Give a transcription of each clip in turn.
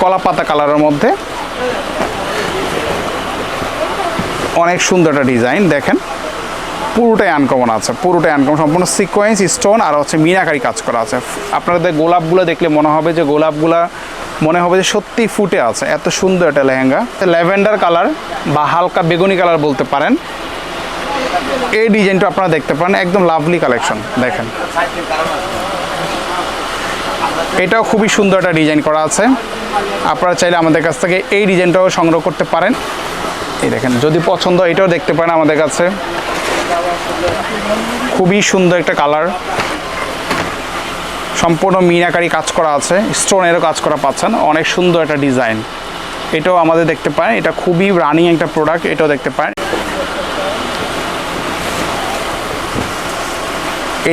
কলা পাতা কালারের মধ্যে। অনেক সুন্দর একটা ডিজাইন, দেখেন। পুরোটাই আনকমন আছে, পুরোটাই আনকমন সম্পূর্ণ সিকোয়েন্স স্টোন আর হচ্ছে মিনাকারি কাজ করা আছে। আপনাদের গোলাপগুলো দেখলে মনে হবে যে গোলাপগুলা মনে হবে যে সত্যি ফুটে আছে, এত সুন্দর একটা লেহেঙ্গা। ল্যাভেন্ডার কালার বা হালকা বেগুনি কালার বলতে পারেন। এই ডিজাইনটা আপনারা দেখতে পারেন, একদম লাভলি কালেকশন দেখেন। এটাও খুবই সুন্দর একটা ডিজাইন করা আছে। আপনারা চাইলে আমাদের কাছ থেকে এই ডিজাইনটাও সংগ্রহ করতে পারেন। এই দেখেন, যদি পছন্দ এটাও দেখতে পারেন আমাদের কাছে। খুবই সুন্দর একটা কালার। সম্পূর্ণ মিনাকারি কাজ করা আছে, স্টোনেরও কাজ করা পাচ্ছেন, অনেক সুন্দর একটা ডিজাইন। এটাও আমাদের দেখতে পারেন, এটা খুবই রানিং একটা প্রোডাক্ট, এটাও দেখতে পারেন।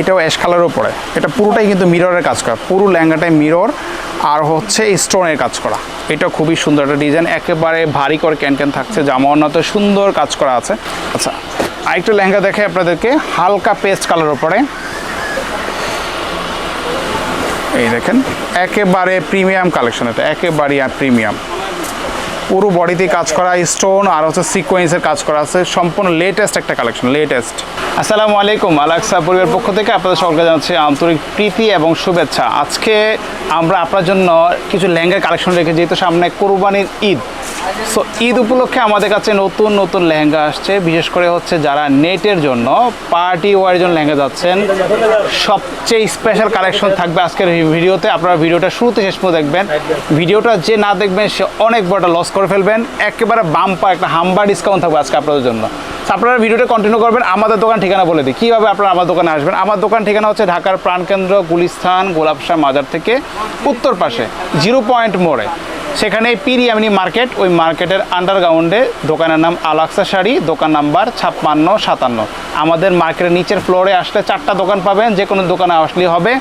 এটাও অ্যাশ কালারের উপরে। এটা পুরোটাই কিন্তু মিররের কাজ করা। পুরো লেহেঙ্গাটাই মিরর আর হচ্ছে স্টোনের কাজ করা। এটা খুবই সুন্দর একটা ডিজাইন একেবারে ভারী করে ক্যান ক্যান থাকছে জামা অন্যত সুন্দর কাজ করা আছে। আচ্ছা আরেকটা লেহেঙ্গা দেখে আপনাদেরকে, হালকা পেস্ট কালার উপরে। এই দেখেন, একেবারে প্রিমিয়াম কালেকশন এটা একেবারে প্রিমিয়াম পুরো বডিতে কাজ করা স্টোন আর হচ্ছে সিকোয়েন্সের কাজ করা আছে। সম্পূর্ণ লেটেস্ট একটা কালেকশন লেটেস্ট আসসালামু আলাইকুম, আলাক্সা পরিবার পক্ষ থেকে আপনাদের সকলকে জানাচ্ছি আন্তরিক প্রীতি এবং শুভেচ্ছা। আজকে আমরা আপনার জন্য কিছু লেহেঙ্গার কালেকশন রেখে যেহেতু সামনে কোরবানির ঈদ। সো ঈদ উপলক্ষে আমাদের কাছে নতুন নতুন লেহেঙ্গা আসছে, বিশেষ করে হচ্ছে যারা নেটের জন্য পার্টি ওয়ারের জন্য লেহেঙ্গা যাচ্ছেন, সবচেয়ে স্পেশাল কালেকশন থাকবে আজকের ভিডিওতে। আপনারা ভিডিওটা শুরুতে শেষ পর্যন্ত দেখবেন। ভিডিওটা যে না দেখবেন, সে অনেক বড় লস করে ফেলবেন। একেবারে বাম্পা একটা হাম্বা ডিসকাউন্ট থাকবে আজকে আপনাদের জন্য। আপনারা ভিডিওটা কন্টিনিউ করবেন। আমাদের দোকান ঠিকানা বলে দিই। কীভাবে আপনারা আমার দোকানে আসবেন? আমার দোকান ঠিকানা হচ্ছে ঢাকার প্রাণকেন্দ্র গুলিস্থান গোলাপশাহ মাজার থেকে উত্তর পাশে, জিরো পয়েন্ট মোড়ে। সেখানে পিরিয়ামিনি মার্কেট, ওই মার্কেটের আন্ডারগ্রাউন্ডে দোকানের নাম আলাক্সা শাড়ি, দোকান নাম্বার ছাপ্পান্ন, সাতান্ন। আমাদের মার্কেটের নিচের ফ্লোরে আসলে চারটা দোকান পাবেন, যে কোনো দোকানে আসলেই হবে।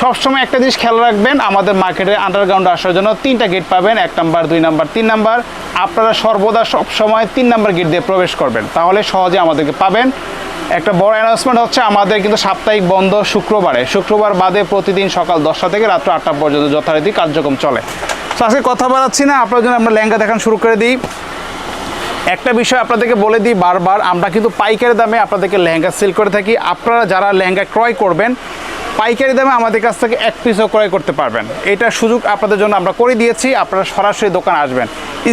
সবসময় একটা জিনিস খেয়াল রাখবেন, আমাদের মার্কেটের আন্ডারগ্রাউন্ডে আসার জন্য তিনটা গেট পাবেন, এক নাম্বার, দুই নাম্বার, তিন নাম্বার। আপনারা সর্বদা সব সময় তিন নাম্বার গেট দিয়ে প্রবেশ করবেন, তাহলে সহজে আমাদেরকে পাবেন। একটা বড় অ্যানাউন্সমেন্ট হচ্ছে, আমাদের কিন্তু সাপ্তাহিক বন্ধ শুক্রবারে। শুক্রবার বাদে প্রতিদিন সকাল দশটা থেকে রাত্র আটটা পর্যন্ত যথারীতি কার্যক্রম চলে। তো আজকে কথা বলাচ্ছি না, আপনার জন্য আমরা লেহেঙ্গা দেখান শুরু করে দিই। একটা বিষয় আপনাদেরকে বলে দিই বারবার, আমরা কিন্তু পাইকারি দামে আপনাদেরকে লেহেঙ্গা সেল করে থাকি। আপনারা যারা লেহেঙ্গা ক্রয় করবেন পাইকারি দামে আমাদের কাছ থেকে এক পিসও ক্রয় করতে পারবেন। এটা সুযোগ আপনাদের জন্য আমরা করে দিয়েছি, আপনারা সরাসরি দোকানে আসবেন।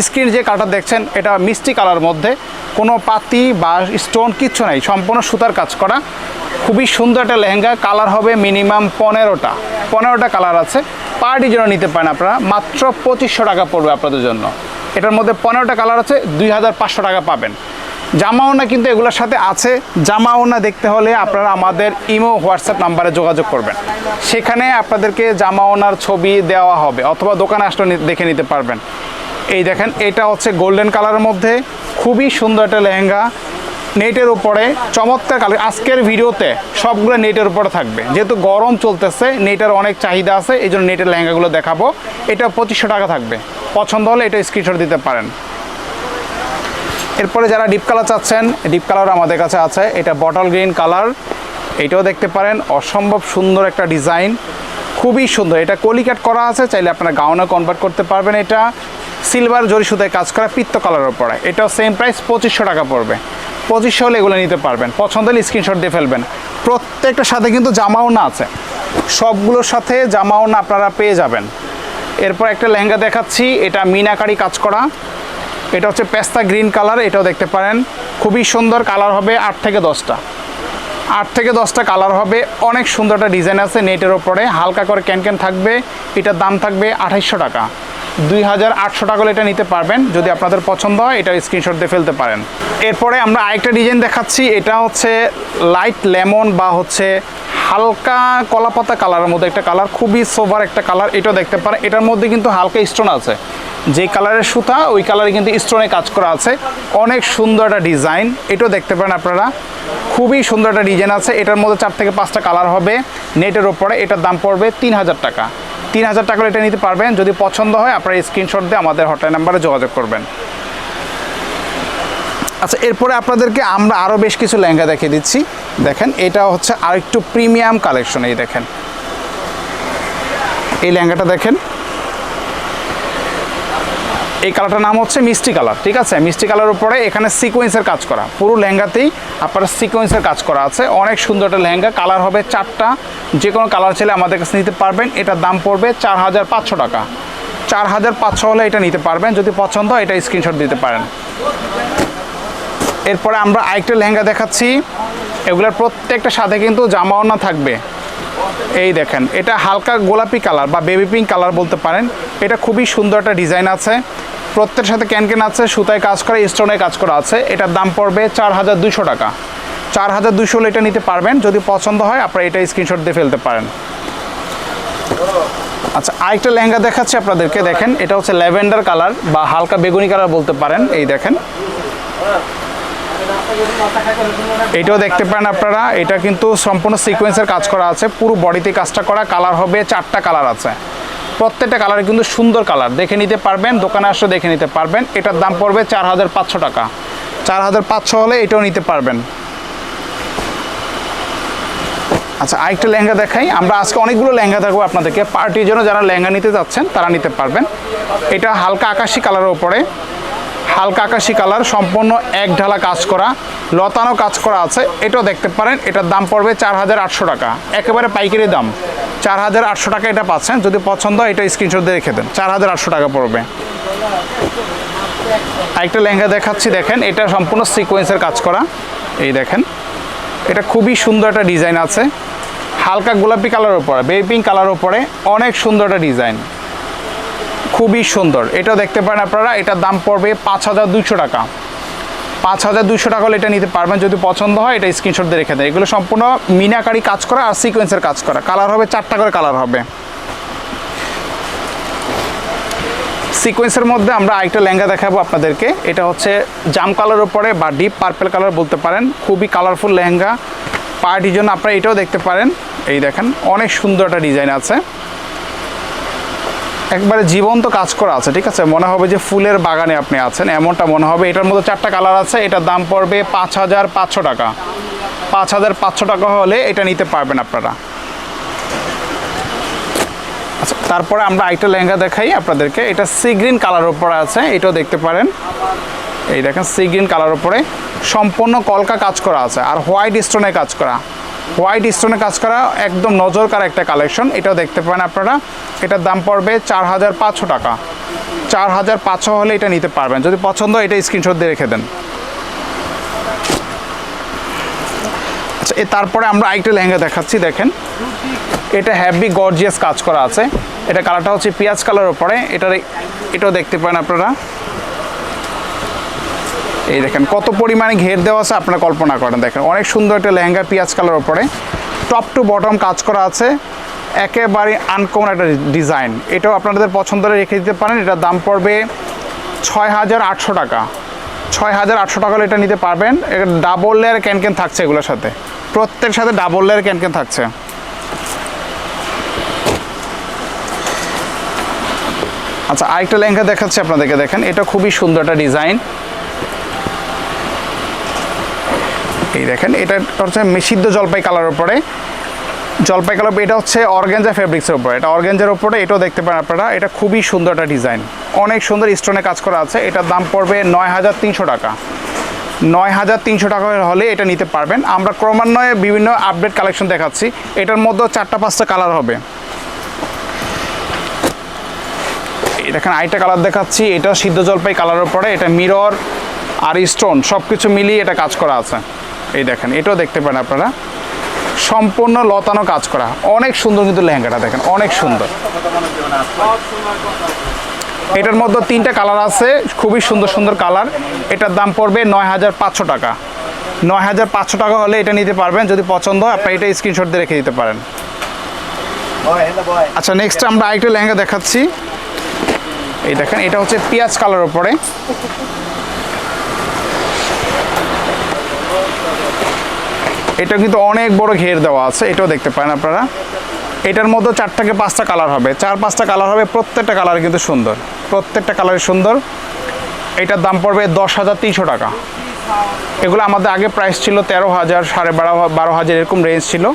স্ক্রিন যে কালারটা দেখছেন, এটা মিষ্টি কালার মধ্যে। কোনো পাতি বা স্টোন কিচ্ছু নাই, সম্পূর্ণ সুতার কাজ করা। খুবই সুন্দর একটা লেহেঙ্গা, কালার হবে মিনিমাম পনেরোটা। পনেরোটা কালার আছে। পার্টির জন্য নিতে পারেন আপনারা, মাত্র পঁচিশশো টাকা পড়বে আপনাদের জন্য। এটার মধ্যে পনেরোটা কালার আছে, দুই হাজার পাঁচশো টাকা পাবেন। জামাওনা কিন্তু এগুলোর সাথে আছে। জামাওনা দেখতে হলে আপনারা আমাদের ইমো, হোয়াটসঅ্যাপ নাম্বারে যোগাযোগ করবেন। সেখানে আপনাদেরকে জামাওনার ছবি দেওয়া হবে অথবা দোকানে আসলে দেখে নিতে পারবেন। এই দেখেন, এটা হচ্ছে গোল্ডেন কালারের মধ্যে। খুবই সুন্দর একটা লেহেঙ্গা। নেটের উপরে চমৎকার কালার আজকের ভিডিওতে সবগুলো নেটের উপরে থাকবে। যেহেতু গরম চলতেছে, নেটের অনেক চাহিদা আছে, এই জন্য নেটের লেহেঙ্গাগুলো দেখাবো। এটা পঁচিশশো টাকা থাকবে। পছন্দ হলে এটা স্ক্রিনশট দিতে পারেন। এরপরে যারা ডিপ কালার চাচ্ছেন ডিপ কালার আমাদের কাছে আছে। এটা বটল গ্রিন কালার এটাও দেখতে পারেন, অসম্ভব সুন্দর একটা ডিজাইন খুবই সুন্দর। এটা কলিকাট করা আছে, চাইলে আপনারা গাউনে কনভার্ট করতে পারবেন এটা। সিলভার জরি সুতায় কাজ করা, পিত্ত কালারের উপরে। এটাও সেম প্রাইস পঁচিশশো টাকা পড়বে। পঁচিশশো হলে এগুলো নিতে পারবেন। পছন্দ হলে স্ক্রিনশট দিয়ে ফেলবেন। প্রত্যেকটার সাথে কিন্তু জামাও না আছে। সবগুলোর সাথে জামাও না আপনারা পেয়ে যাবেন। এরপর একটা লেহেঙ্গা দেখাচ্ছি। এটা মিনাকারি কাজ করা। এটা হচ্ছে পেস্তা গ্রিন কালার, এটাও দেখতে পারেন। খুবই সুন্দর কালার হবে আট থেকে দশটা। আট থেকে দশটা কালার হবে, অনেক সুন্দর একটা ডিজাইন আছে নেটের ওপরে, হালকা করে ক্যান ক্যান থাকবে, এটার দাম থাকবে আঠাইশশো টাকা। দুই হাজার আটশো টাকা এটা নিতে পারবেন। যদি আপনাদের পছন্দ হয় এটা স্ক্রিনশট দিয়ে ফেলতে পারেন। এরপরে আমরা আরেকটা ডিজাইন দেখাচ্ছি। এটা হচ্ছে লাইট লেমন বা হচ্ছে হালকা কলাপাতা কালারের মধ্যে একটা কালার খুবই সোভার একটা কালার এটাও দেখতে পারেন। এটার মধ্যে কিন্তু হালকা স্টোন আছে। যে কালারের সুতা, ওই কালারে কিন্তু স্টোনে কাজ করা আছে। অনেক সুন্দর একটা ডিজাইন এটাও দেখতে পারেন আপনারা। খুবই সুন্দর একটা ডিজাইন আছে। এটার মধ্যে চার থেকে পাঁচটা কালার হবে। নেটের ওপরে এটার দাম পড়বে তিন হাজার টাকা। তিন হাজার টাকা এটা নিতে পারবেন। যদি পছন্দ হয়, আপনারা স্ক্রিনশট দিয়ে আমাদের হটলাইন নাম্বারে যোগাযোগ করবেন। আচ্ছা এরপরে আপনাদেরকে আমরা আরও বেশ কিছু লেহেঙ্গা দেখিয়ে দিচ্ছি। দেখেন এটা হচ্ছে আরেকটু প্রিমিয়াম কালেকশন এই দেখেন। এই লেহেঙ্গাটা দেখেন। এই কালারটার নাম হচ্ছে মিষ্টি কালার, ঠিক আছে? মিষ্টি কালার উপরে এখানে সিকোয়েন্সের কাজ করা। পুরো লেহেঙ্গাতেই আপনার সিকোয়েন্সের কাজ করা আছে। অনেক সুন্দর একটা লেহেঙ্গা, কালার হবে চারটা। যে কোনো কালার ছেলে আমাদের কাছে নিতে পারবেন। এটার দাম পড়বে চার হাজার পাঁচশো টাকা। চার হাজার পাঁচশো হলে এটা নিতে পারবেন। যদি পছন্দ হয়, এটা স্ক্রিনশট দিতে পারেন। এরপরে আমরা আরেকটা লেহেঙ্গা দেখাচ্ছি। এগুলোর প্রত্যেকটা সাথে কিন্তু জামা ওড়না থাকবে। এই দেখেন, এটা হালকা গোলাপি কালার বা বেবি পিঙ্ক কালার বলতে পারেন। এটা খুবই সুন্দর একটা ডিজাইন আছে। প্রত্যেকের সাথে ক্যানকেন আছে, সুতায় কাজ করা স্টোনে কাজ করা আছে। এটার দাম পড়বে চার হাজার দুশো টাকা। চার হাজার দুশো এটা নিতে পারবেন। যদি পছন্দ হয়, আপনারা এটা স্ক্রিনশট দিয়ে ফেলতে পারেন। আচ্ছা আরেকটা লেহেঙ্গা দেখাচ্ছি আপনাদেরকে। দেখেন, এটা হচ্ছে ল্যাভেন্ডার কালার বা হালকা বেগুনি কালার বলতে পারেন। এই দেখেন। এটাও দেখতে পারেন আপনারা। এটা কিন্তু সম্পূর্ণ সিকোয়েন্সের কাজ করা আছে। পুরো বডিতে কাজটা করা কালার হবে, চারটা কালার আছে। প্রত্যেকটা কালার কিন্তু সুন্দর কালার দেখে নিতে পারবেন, দোকানে আসলে দেখে নিতে পারবেন। এটার দাম পড়বে চার হাজার পাঁচশো টাকা। চার হাজার পাঁচশো হলে এটাও নিতে পারবেন। আচ্ছা আরেকটা লেহেঙ্গা দেখাই। আমরা আজকে অনেকগুলো লেহেঙ্গা থাকব আপনাদেরকে। পার্টির জন্য যারা লেহেঙ্গা নিতে যাচ্ছেন, তারা নিতে পারবেন। এটা হালকা আকাশি কালারের উপরে। হালকা আকাশি কালার, সম্পূর্ণ এক ঢালা কাজ করা, লতানো কাজ করা আছে। এটাও দেখতে পারেন, এটার দাম পড়বে চার হাজার আটশো টাকা। একেবারে পাইকারি দাম, চার হাজার আটশো টাকা এটা পাচ্ছেন, যদি পছন্দ হয় এটা স্ক্রিনশট দিয়ে রেখে দেন, চার হাজার আটশো টাকা পড়বে। আরেকটা লেহেঙ্গা দেখাচ্ছি, দেখেন, এটা সম্পূর্ণ সিকোয়েন্সের কাজ করা। এই দেখেন, এটা খুবই সুন্দর একটা ডিজাইন আছে। হালকা গোলাপি কালার উপরে বেবি পিঙ্ক কালার উপরে অনেক সুন্দর একটা ডিজাইন খুবই সুন্দর। এটাও দেখতে পারেন আপনারা, এটার দাম পড়বে পাঁচ হাজার দুশো টাকা। পাঁচ হাজার দুশো টাকা হলে এটা নিতে পারবেন, যদি পছন্দ হয় এটা স্ক্রিনশট দিয়ে রেখে দেয় এগুলো সম্পূর্ণ মিনাকারি কাজ করা আর সিকোয়েন্সের কাজ করা। কালার হবে, চারটা করে কালার হবে। সিকোয়েন্সের মধ্যে আমরা আরেকটা লেহেঙ্গা দেখাবো আপনাদেরকে। এটা হচ্ছে জাম কালার উপরে বা ডিপ পার্পেল কালার বলতে পারেন। খুবই কালারফুল লেহেঙ্গা। পার্টির জন্য আপনারা এটাও দেখতে পারেন। এই দেখেন, অনেক সুন্দর একটা ডিজাইন আছে। একবারে জীবন্ত কাজ করা আছে, ঠিক আছে? মনে হবে যে ফুলের বাগানে আপনি আছেন, এমনটা মনে হবে। এটার মধ্যে চারটা কালার আছে, এটার দাম পড়বে পাঁচ হাজার পাঁচশো টাকা। পাঁচ হাজার পাঁচশো টাকা হলে এটা নিতে পারবেন আপনারা। আচ্ছা তারপরে আমরা আরেকটা লেহেঙ্গা দেখাই আপনাদেরকে। এটা সি গ্রিন কালার ওপরে আছে, এটাও দেখতে পারেন। এই দেখেন সি গ্রিন কালার ওপরে সম্পূর্ণ কলকা কাজ করা আছে, আর হোয়াইট স্টোনে কাজ করা। হোয়াইট স্টোনে কাজ করা একদম নজরকার একটা কালেকশন এটাও দেখতে পারেন আপনারা। এটার দাম পড়বে চার হাজার পাঁচশো টাকা। চার হাজার পাঁচশো হলে এটা নিতে পারবেন। যদি পছন্দ এটা স্ক্রিনশট দিয়ে রেখে দেন। আচ্ছা এ তারপরে আমরা আরেকটা লেহেঙ্গা দেখাচ্ছি, দেখেন। এটা হ্যাভি গর্জিয়াস কাজ করা আছে। এটা কালারটা হচ্ছে পেঁয়াজ কালার ওপরে এটার এটাও দেখতে পারেন আপনারা। এই দেখেন, কত পরিমাণে ঘের দেওয়া আছে আপনারা কল্পনা করেন। দেখেন, অনেক সুন্দর একটা লেহেঙ্গা পিঁয়াজ কালার ওপরে টপ টু বটম কাজ করা আছে। একেবারে আনকমন একটা ডিজাইন এটাও আপনাদের পছন্দ রেখে দিতে পারেন। এটার দাম পড়বে ছয় হাজার আটশো টাকা। ছয় হাজার আটশো টাকা এটা নিতে পারবেন। এটা ডাবল লেয়ার ক্যানকেন থাকছে এগুলোর সাথে। প্রত্যেক সাথে ডাবল লেয়ার ক্যানকেন থাকছে। আচ্ছা আরেকটা লেহেঙ্গা দেখাচ্ছি আপনাদেরকে। দেখেন, এটা খুবই সুন্দর একটা ডিজাইন এই দেখেন, এটা হচ্ছে সিদ্ধ জলপাই কালারের উপরে। জলপাই কালার এটা হচ্ছে অর্গেঞ্জা ফেব্রিক্সের উপরে। এটা অর্গেঞ্জার উপরে, এটাও দেখতে পারেন আপনারা। এটা খুবই সুন্দর একটা ডিজাইন অনেক সুন্দর স্টোনে কাজ করা আছে। এটার দাম পড়বে নয় হাজার তিনশো টাকা। নয় হাজার তিনশো টাকা হলে এটা নিতে পারবেন। আমরা ক্রমান্বয়ে বিভিন্ন আপডেট কালেকশন দেখাচ্ছি। এটার মধ্যেও চারটা পাঁচটা কালার হবে। দেখেন আইটা কালার দেখাচ্ছি। এটা সিদ্ধ জলপাই কালারের উপরে। এটা মিরর আর স্টোন সব কিছু মিলিয়ে এটা কাজ করা আছে। এই দেখেন এটাও দেখতে পারেন আপনারা। সম্পূর্ণ লতানো কাজ করা। অনেক সুন্দর কিন্তু লেহেঙ্গাটা দেখেন অনেক সুন্দর। এটার মধ্যে তিনটা কালার আছে খুবই সুন্দর সুন্দর কালার। এটার দাম পড়বে নয় হাজার পাঁচশো টাকা। নয় হাজার পাঁচশো টাকা হলে এটা নিতে পারবেন যদি পছন্দ হয় আপনি এটা স্ক্রিনশট দিয়ে রেখে দিতে পারেন। আচ্ছা নেক্সট আমরা আরেকটা লেহেঙ্গা দেখাচ্ছি। এই দেখেন এটা হচ্ছে পেঁয়াজ কালার উপরে। এটা কিন্তু অনেক বড় ঘের দেওয়া আছে, এটাও দেখতে পারেন আপনারা। এটার মধ্যে চার থেকে পাঁচটা কালার হবে। চার পাঁচটা কালার হবে, প্রত্যেকটা কালার কিন্তু সুন্দর। প্রত্যেকটা কালারই সুন্দর। এটার দাম পড়বে দশ হাজার তিনশো টাকা। এগুলো আমাদের আগে প্রাইস ছিল তেরো হাজার, সাড়ে বারো বারো হাজার এরকম রেঞ্জ ছিল।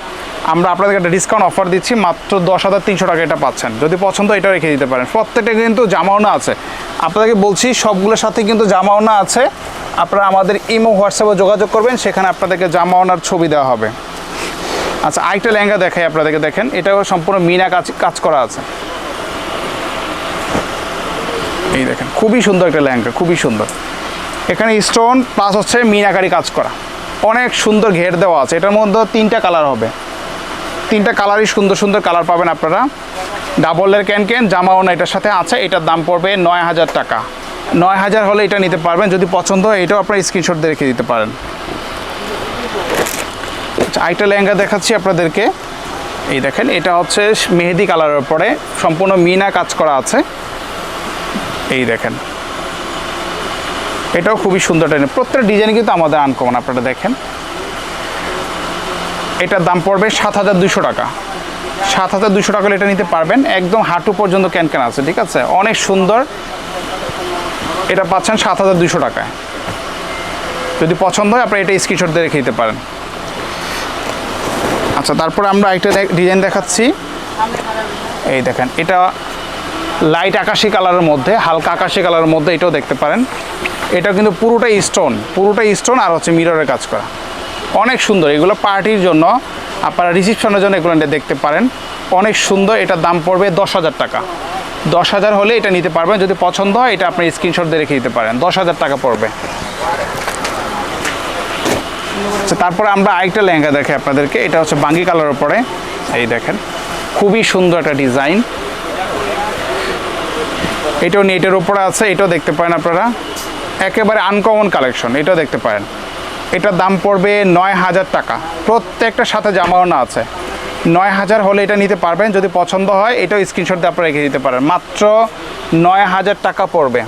আমরা আপনাদেরকে একটা ডিসকাউন্ট অফার দিচ্ছি, মাত্র দশ হাজার তিনশো টাকা এটা পাচ্ছেন। যদি পছন্দ এটা রেখে দিতে পারেন। প্রত্যেকটা কিন্তু জামাওনা আছে। আপনাদেরকে বলছি, সবগুলোর সাথে কিন্তু জামাওনা আছে। আপনারা আমাদের ইমো, হোয়াটসঅ্যাপে যোগাযোগ করবেন, সেখানে আপনাদেরকে জামাওনার ছবি দেওয়া হবে। আচ্ছা আরেকটা লেহেঙ্গা দেখাই আপনাদেরকে, দেখেন। এটাও সম্পূর্ণ মিনা কাজ কাজ করা আছে। এই দেখেন, খুবই সুন্দর একটা লেহেঙ্গা, খুবই সুন্দর। এখানে স্টোন প্লাস হচ্ছে মিনাকারি কাজ করা। অনেক সুন্দর ঘের দেওয়া আছে। এটার মধ্যে তিনটা কালার হবে। তিনটা কালারই সুন্দর সুন্দর কালার পাবেন আপনারা। ডাবলের ক্যান ক্যান জামাওনা এটার সাথে। আছে এটার দাম পড়বে নয় হাজার টাকা। নয় হাজার হলে এটা নিতে পারবেন। যদি পছন্দ হয়, এটাও আপনার স্ক্রিনশট দিয়ে রেখে দিতে পারেন। আচ্ছা আরেকটা লেহেঙ্গা দেখাচ্ছি আপনাদেরকে। এই দেখেন, এটা হচ্ছে মেহেদি কালারের পরে সম্পূর্ণ মিনা কাজ করা আছে। এই দেখেন। এটাও খুবই সুন্দর ডিজাইন প্রত্যেকটা ডিজাইন কিন্তু আমাদের আনকমন আপনারা দেখেন। এটার দাম পড়বে সাত হাজার দুশো টাকা। সাত হাজার দুশো টাকা এটা নিতে পারবেন। একদম হাঁটু পর্যন্ত ক্যান ক্যান আছে, ঠিক আছে? অনেক সুন্দর। এটা পাচ্ছেন সাত হাজার দুশো টাকায়। যদি পছন্দ হয়, আপনারা এটা স্ক্রিনশট দিয়ে রেখে দিতে পারেন। আচ্ছা তারপরে আমরা একটা ডিজাইন দেখাচ্ছি। এই দেখেন, এটা লাইট আকাশি কালারের মধ্যে, হালকা আকাশি কালারের মধ্যে এটাও দেখতে পারেন। এটা কিন্তু পুরোটাই স্টোন পুরোটাই স্টোন আর হচ্ছে মিররের কাজ করা। অনেক সুন্দর, এগুলো পার্টির জন্য আপনারা রিসিপশনের জন্য এগুলো দেখতে পারেন। অনেক সুন্দর, এটার দাম পড়বে দশ হাজার টাকা। দশ হাজার হলে এটা নিতে পারবেন, যদি পছন্দ হয় এটা আপনি স্ক্রিনশট দিয়ে রেখে দিতে পারেন। দশ হাজার টাকা পড়বে। আচ্ছা তারপরে আমরা আরেকটা লেহেঙ্গা দেখে আপনাদেরকে, এটা হচ্ছে বাঙ্গি কালার উপরে। এই দেখেন, খুবই সুন্দর একটা ডিজাইন এটাও নেটের উপরে আছে, এটাও দেখতে পারেন আপনারা। একেবারে আনকমন কালেকশন এটাও দেখতে পারেন। এটার দাম পড়বে নয় হাজার টাকা। প্রত্যেকটার সাথে জামাওনা আছে। নয় হাজার হলে এটা নিতে পারবেন, যদি পছন্দ হয়, এটাও স্ক্রিনশট দিয়ে আপনারা রেখে দিতে পারেন। মাত্র নয় হাজার টাকা পড়বে।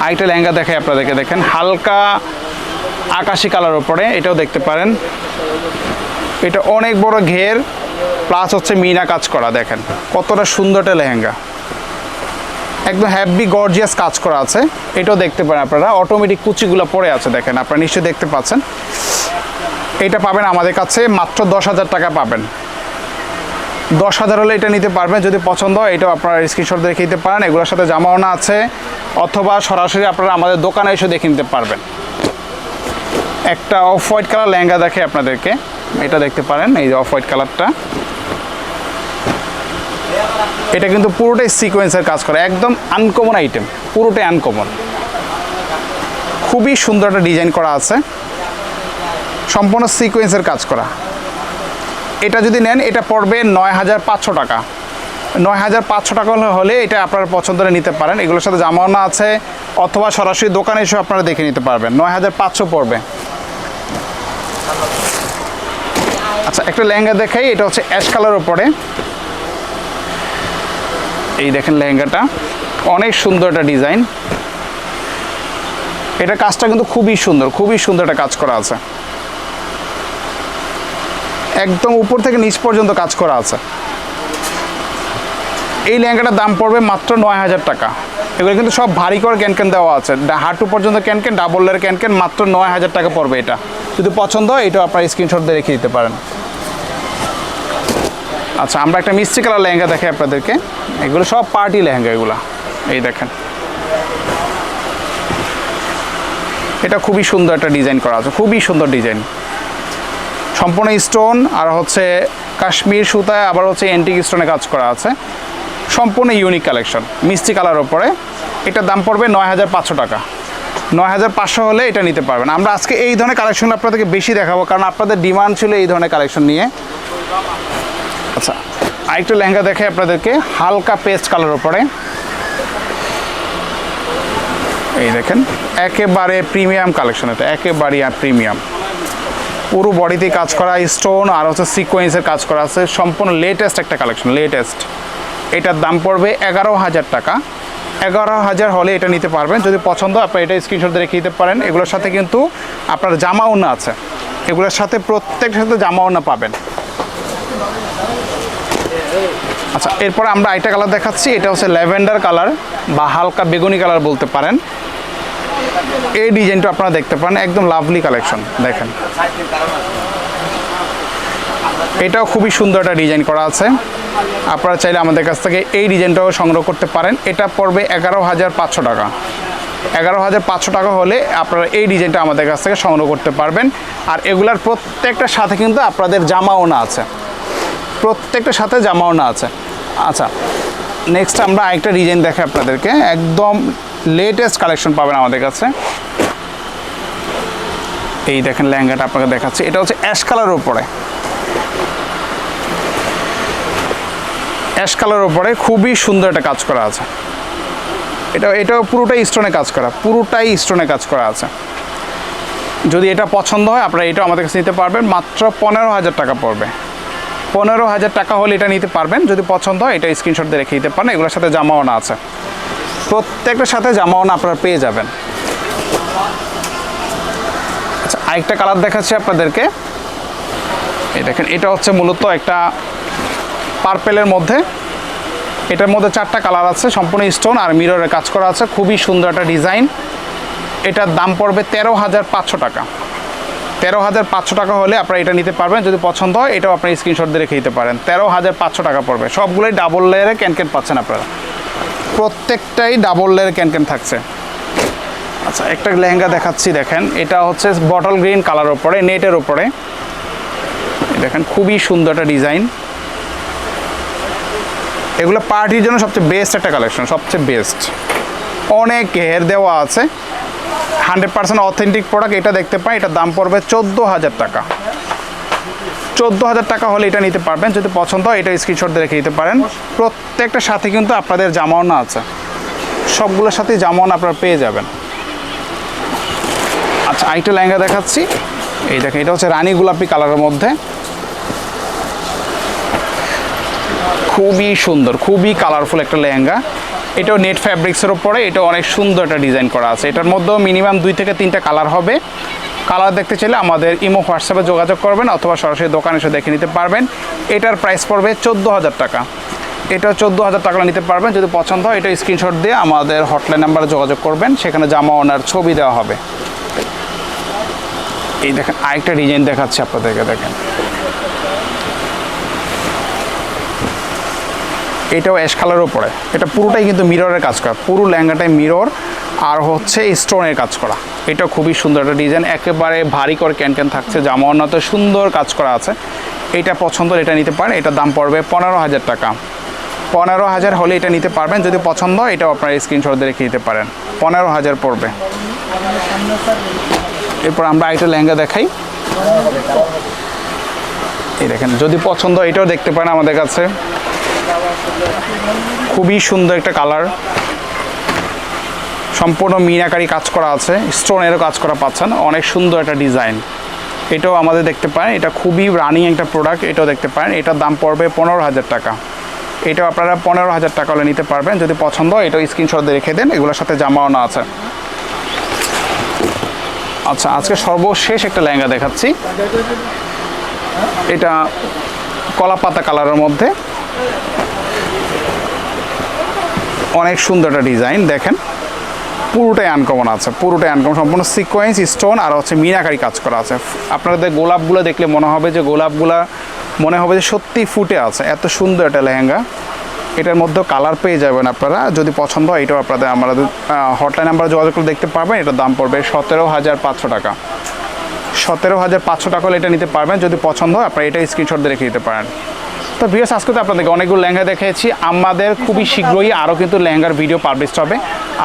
আরেকটা লেহেঙ্গা দেখে আপনাদেরকে, দেখেন। হালকা আকাশি কালার ওপরে এটাও দেখতে পারেন। এটা অনেক বড় ঘের প্লাস হচ্ছে মিনা কাজ করা, দেখেন। কতটা সুন্দর একটা লেহেঙ্গা। একদম হ্যাভি গর্জিয়াস কাজ করা আছে। এটাও দেখতে পারেন আপনারা। অটোমেটিক কুচিগুলো পড়ে আছে দেখেন, আপনারা নিশ্চয়ই দেখতে পাচ্ছেন। এটা পাবেন আমাদের কাছে, মাত্র দশ হাজার টাকা পাবেন। দশ হাজার হলে এটা নিতে পারবেন, যদি পছন্দ হয়, এটাও আপনারা স্ক্রিনশট দেখে নিতে পারেন। এগুলোর সাথে জামাওনা আছে, অথবা সরাসরি আপনারা আমাদের দোকানে এসে দেখে নিতে পারবেন। একটা অফ হোয়াইট কালার লেহেঙ্গা দেখে আপনাদেরকে। এটা দেখতে পারেন, এই যে অফ হোয়াইট কালারটা এটা কিন্তু পুরোটাই সিকোয়েন্সের কাজ করে, একদম আনকমন আইটেম পুরোটাই আনকমন খুবই সুন্দর একটা ডিজাইন করা আছে। সম্পূর্ণ সিকোয়েন্সের কাজ করা। এটা যদি নেন, এটা পড়বে নয় হাজার পাঁচশো টাকা। নয় হাজার পাঁচশো টাকা হলে এটা আপনার পছন্দের নিতে পারেন। এগুলোর সাথে জামাওনা আছে, অথবা সরাসরি দোকানে এসে আপনারা দেখে নিতে পারবেন। নয় হাজার পাঁচশো পড়বে। আচ্ছা একটা লেহেঙ্গা দেখাই, এটা হচ্ছে অ্যাশ কালার উপরে। এই দেখেন লেহেঙ্গাটা। অনেক সুন্দর একটা ডিজাইন। এটা কাজটা কিন্তু খুবই সুন্দর খুবই সুন্দর একটা কাজ করা আছে। একদম উপর থেকে নিচ পর্যন্ত কাজ করা আছে। এই লেহেঙ্গাটার দাম পড়বে মাত্র নয় হাজার টাকা। এগুলো কিন্তু সব ভারী করে ক্যানক্যান দেওয়া আছে। হাঁটু পর্যন্ত ক্যানক্যান ডাবল লেয়ার ক্যানক্যান মাত্র নয় হাজার টাকা পড়বে এটা। যদি পছন্দ হয় এটা আপনার স্ক্রিনশট দিয়ে রেখে দিতে পারেন। আচ্ছা আমরা একটা মিষ্টি কালার লেহেঙ্গা দেখাই আপনাদেরকে। এগুলো সব পার্টি লেহেঙ্গা এগুলো। এই দেখেন। এটা খুবই সুন্দর একটা ডিজাইন করা আছে, খুবই সুন্দর ডিজাইন। সম্পূর্ণ স্টোন আর হচ্ছে কাশ্মীর সুতায় আবার হচ্ছে এন্টিক স্টোনে কাজ করা আছে। সম্পূর্ণ ইউনিক কালেকশন মিষ্টি কালার ওপরে। এটার দাম পড়বে নয় হাজার পাঁচশো টাকা। নয় হাজার পাঁচশো হলে এটা নিতে পারবেন। আমরা আজকে এই ধরনের কালেকশন আপনাদেরকে বেশি দেখাবো, কারণ আপনাদের ডিমান্ড ছিল এই ধরনের কালেকশন নিয়ে। আচ্ছা আরেকটা লেহেঙ্গা দেখে আপনাদেরকে। হালকা পেস্ট কালার ওপরে এই দেখেন, একেবারে প্রিমিয়াম কালেকশন এটা একেবারে প্রিমিয়াম। পুরো বডিতে কাজ করা, স্টোন আর হচ্ছে সিকোয়েন্সের কাজ করা আছে। সম্পূর্ণ লেটেস্ট একটা কালেকশন লেটেস্ট এটার দাম পড়বে এগারো হাজার টাকা। এগারো হাজার হলে এটা নিতে পারবেন। যদি পছন্দ, আপনার এটা স্ক্রিনশট রেখে দিতে পারেন। এগুলোর সাথে কিন্তু আপনার জামা ওনা আছে। এগুলোর সাথে প্রত্যেকটার সাথে জামা ওনা পাবেন। আচ্ছা এরপরে আমরা আইটা কালার দেখাচ্ছি, এটা হচ্ছে ল্যাভেন্ডার কালার বা হালকা বেগুনি কালার বলতে পারেন। এই ডিজাইনটা আপনারা দেখতে পারেন, একদম লাভলি কালেকশন দেখেন। এটাও খুবই সুন্দর একটা ডিজাইন করা আছে। আপনারা চাইলে আমাদের কাছ থেকে এই ডিজাইনটাও সংগ্রহ করতে পারেন। এটা পড়বে এগারো হাজার পাঁচশো টাকা। এগারো হাজার পাঁচশো টাকা হলে আপনারা এই ডিজাইনটা আমাদের কাছ থেকে সংগ্রহ করতে পারবেন। আর এগুলার প্রত্যেকটার সাথে কিন্তু আপনাদের জামা ওনা আছে। প্রত্যেকটার সাথে জামা ওনা আছে। আচ্ছা নেক্সট আমরা আরেকটা ডিজাইন দেখে আপনাদেরকে। একদম লেটেস্ট কালেকশন পাবেন আমাদের কাছে। এই দেখেন লেহেঙ্গাটা আপনাকে দেখাচ্ছি। এটা হচ্ছে অ্যাশ কালারের উপরে। অ্যাশ কালারের উপরে খুবই সুন্দর একটা কাজ করা আছে। এটা, এটাও পুরোটাই স্টোনে কাজ করা, পুরোটাই স্টোনে কাজ করা আছে। যদি এটা পছন্দ হয়, আপনারা এটা আমাদের কাছে নিতে পারবেন। মাত্র পনেরো হাজার টাকা পড়বে। পনেরো হাজার টাকা হলে এটা নিতে পারবেন। যদি পছন্দ হয়, এটা স্ক্রিনশট দিয়ে রেখে দিতে পারেন। এগুলোর সাথে জামাওনা আছে। প্রত্যেকটার সাথে জামাওনা আপনারা পেয়ে যাবেন। আচ্ছা আরেকটা কালার দেখাচ্ছি আপনাদেরকে। এই দেখেন, এটা হচ্ছে মূলত একটা পার্পেলের মধ্যে। এটার মধ্যে চারটা কালার আছে, সম্পূর্ণ স্টোন আর মিররের কাজ করা আছে। খুবই সুন্দর একটা ডিজাইন এটার দাম পড়বে তেরো হাজার পাঁচশো টাকা। তেরো হাজার পাঁচশো টাকা হলে আপনারা এটা নিতে পারবেন, যদি পছন্দ হয়, এটাও আপনি স্ক্রিনশট দিয়ে রেখে দিতে পারেন। তেরো হাজার পাঁচশো টাকা পড়বে। সবগুলোই ডাবল লেয়ারে ক্যানক্যান পাচ্ছেন আপনারা। প্রত্যেকটাই ডাবল লেয়ারে ক্যানক্যান থাকছে। আচ্ছা একটা লেহেঙ্গা দেখাচ্ছি, দেখেন। এটা হচ্ছে বটল গ্রিন কালার ওপরে নেটের ওপরে দেখেন, খুবই সুন্দর একটা ডিজাইন এগুলো পার্টির জন্য সবচেয়ে বেস্ট একটা কালেকশন সবচেয়ে বেস্ট অনেক ঘের দেওয়া আছে। হান্ড্রেড পার্সেন্ট অথেন্টিক প্রোডাক্ট, এটা দেখতে পাই, এটার দাম পড়বে চোদ্দ হাজার টাকা। চোদ্দ হাজার টাকা হলে এটা নিতে পারবেন, যদি পছন্দ হয়, এটা স্ক্রিনশট রেখে দিতে পারেন। প্রত্যেকটা সাথে কিন্তু আপনাদের জামাওনা আছে। সবগুলোর সাথে জামাওনা আপনারা পেয়ে যাবেন। আচ্ছা আরেকটা লেহেঙ্গা দেখাচ্ছি। এই দেখেন, এটা হচ্ছে রানী গোলাপি কালারের মধ্যে। খুবই সুন্দর, খুবই কালারফুল একটা লেহেঙ্গা। এটাও নেট ফ্যাব্রিক্সের ওপরে এটা অনেক সুন্দর একটা ডিজাইন করা আছে। এটার মধ্যেও মিনিমাম দুই থেকে তিনটা কালার হবে। কালার দেখতে চাইলে আমাদের ইমো হোয়াটসঅ্যাপে যোগাযোগ করবেন অথবা সরাসরি দোকানে এসে দেখে নিতে পারবেন। এটার প্রাইস পড়বে চোদ্দ হাজার টাকা। এটা চোদ্দ হাজার টাকা নিতে পারবেন। যদি পছন্দ হয়, এটা স্ক্রিনশট দিয়ে আমাদের হটলাইন নাম্বারে যোগাযোগ করবেন। সেখানে জামা ওনার ছবি দেওয়া হবে। এই দেখেন, আরেকটা ডিজাইন দেখাচ্ছি আপনাদেরকে, দেখেন। এটাও অ্যাশ কালারের উপরে এটা পুরোটাই কিন্তু মিররের কাজ করা। পুরো লেহেঙ্গাটাই মিরর আর হচ্ছে স্টোনের কাজ করা। এটা খুবই সুন্দর একটা ডিজাইন একেবারে ভারী করে ক্যান ক্যান থাকছে। জামা অন্যত সুন্দর কাজ করা আছে। এটা পছন্দ এটা নিতে পারেন। এটার দাম পড়বে পনেরো হাজার টাকা। পনেরো হাজার হলে এটা নিতে পারবেন। যদি পছন্দ হয়, এটাও আপনার স্ক্রিনশট রেখে দিতে পারেন। পনেরো হাজার পড়বে। এরপর আমরা আরেকটা লেহেঙ্গা দেখাই। এই দেখেন, যদি পছন্দ এটাও দেখতে পারেন আমাদের কাছে। খুবই সুন্দর একটা কালার। সম্পূর্ণ মিনাকারি কাজ করা আছে স্টোনেরও কাজ করা পাচ্ছেন, অনেক সুন্দর একটা ডিজাইন এটাও আমাদের দেখতে পারেন, এটা খুবই রানিং একটা প্রোডাক্ট এটাও দেখতে পারেন, এটার দাম পড়বে পনেরো হাজার টাকা। এটাও আপনারা পনেরো হাজার টাকা হলে নিতে পারবেন, যদি পছন্দ এটাও স্ক্রিনশট রেখে দেন, এগুলোর সাথে জামাওনা আছে। আচ্ছা আজকে সর্বশেষ একটা লেহেঙ্গা দেখাচ্ছি। এটা কলা পাতা কালারের মধ্যে। অনেক সুন্দর একটা ডিজাইন, দেখেন। পুরোটাই আনকমন আছে, পুরোটাই আনকমন সম্পূর্ণ সিকোয়েন্স স্টোন আর হচ্ছে মিনাকারি কাজ করা আছে। আপনাদের গোলাপগুলো দেখলে মনে হবে যে গোলাপগুলা মনে হবে যে সত্যি ফুটে আছে, এত সুন্দর একটা লেহেঙ্গা। এটার মধ্যেও কালার পেয়ে যাবেন আপনারা, যদি পছন্দ হয় এটাও আপনাদের আমাদের হটলাইন নাম্বার যোগাযোগ করে দেখতে পারবেন, এটার দাম পড়বে সতেরো হাজার পাঁচশো টাকা। সতেরো হাজার পাঁচশো টাকা হলে এটা নিতে পারবেন, যদি পছন্দ হয় আপনারা এটা স্ক্রিনশট দিয়ে রেখে দিতে পারেন। তো ভিডিও আজকে তো আপনাদেরকে অনেকগুলো লেহেঙ্গা দেখেছি আমাদের খুবই শীঘ্রই আরও কিন্তু লেহেঙ্গার ভিডিও পাবলিশ হবে।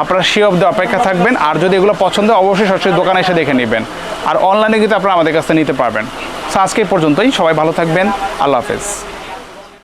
আপনারা সে অব্দি অপেক্ষা থাকবেন। আর যদি এগুলো পছন্দ অবশ্যই সরাসরি দোকানে এসে দেখে নেবেন। আর অনলাইনে কিন্তু আপনারা আমাদের কাছে নিতে পারবেন। সো আজকে পর্যন্তই। সবাই ভালো থাকবেন। আল্লাহ হাফেজ।